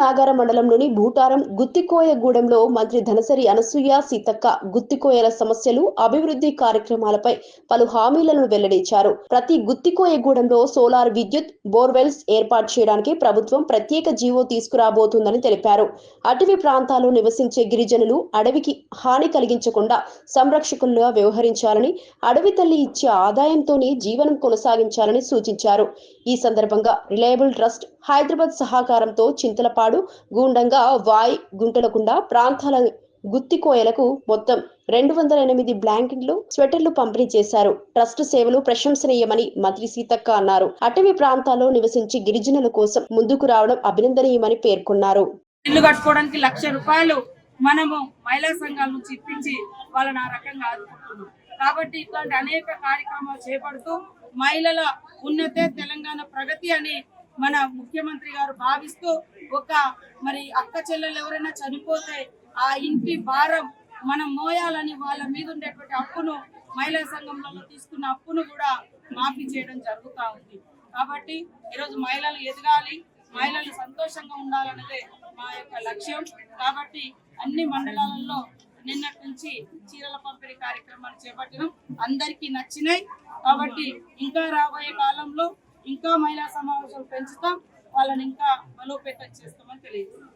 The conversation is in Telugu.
నాగార మండలంలోని భూటారం గుత్తికోయగూడెంలో మంత్రి ధనసరి అనసూయ సీతక్క గుత్తికోయల సమస్యలు అభివృద్ధి కార్యక్రమాలపై పలు హామీలను వెల్లడించారు. ప్రతి గుత్తికోయగూడెంలో సోలార్ విద్యుత్ బోర్వెల్స్ ఏర్పాటు చేయడానికి ప్రభుత్వం ప్రత్యేక జీవో తీసుకురాబోతుందని తెలిపారు. అటవీ ప్రాంతాల్లో నివసించే గిరిజనులు అడవికి హాని కలిగించకుండా సంరక్షకులుగా వ్యవహరించాలని అడవి తల్లి ఇచ్చే ఆదాయంతోనే జీవనం కొనసాగించాలని సూచించారు. ఈ సందర్భంగా రిలయబుల్ ట్రస్ట్ హైదరాబాద్ సహకారంతో చింతలపాడు గూండంగా వాయ్ గుంటలకుండ ప్రాంతాల గుత్తికోయలకు మొత్తం రెండు వందల ఎనిమిది బ్లాంకెట్లు స్వెటర్లు పంపిణీ చేశారు. ట్రస్ట్ సేవలు ప్రశంసనీయమని మంత్రి సీతక్క అన్నారు. అటవీ ప్రాంతాల్లో నివసించి గిరిజనుల కోసం ముందుకు రావడం అభినందనీయమని పేర్కొన్నారు. ఇల్లు కట్టుకోవడానికి లక్ష రూపాయలు మనము మహిళా సంఘాల నుంచి ఇప్పించి వాళ్ళని ఆ రకంగా ఆదుకుంటున్నాం. కాబట్టి ఇట్లాంటి అనేక కార్యక్రమాలు చేపడుతూ మహిళల ఉన్నతే తెలంగాణ ప్రగతి అని మన ముఖ్యమంత్రి గారు భావిస్తూ ఒక మరి అక్క చెల్లెలు ఎవరైనా చనిపోతే ఆ ఇంటి భారం మనం మోయాలని వాళ్ళ మీద ఉండేటువంటి అప్పును మహిళా సంఘంలో తీసుకున్న అప్పును కూడా మాఫీ చేయడం జరుగుతూ ఉంది. కాబట్టి ఈరోజు మహిళలు ఎదగాలి మహిళలు సంతోషంగా ఉండాలన్నదే మా యొక్క లక్ష్యం. కాబట్టి అన్ని మండలాలలో నిన్నటి నుంచి చీరల పంపిణీ కార్యక్రమాలు చేపట్టడం అందరికీ నచ్చినాయి. కాబట్టి ఇంకా రాబోయే కాలంలో ఇంకా మహిళా సమావేశాలు పెంచుతాం. వాళ్ళని ఇంకా బలోపేతం చేస్తామని తెలియజేస్తాం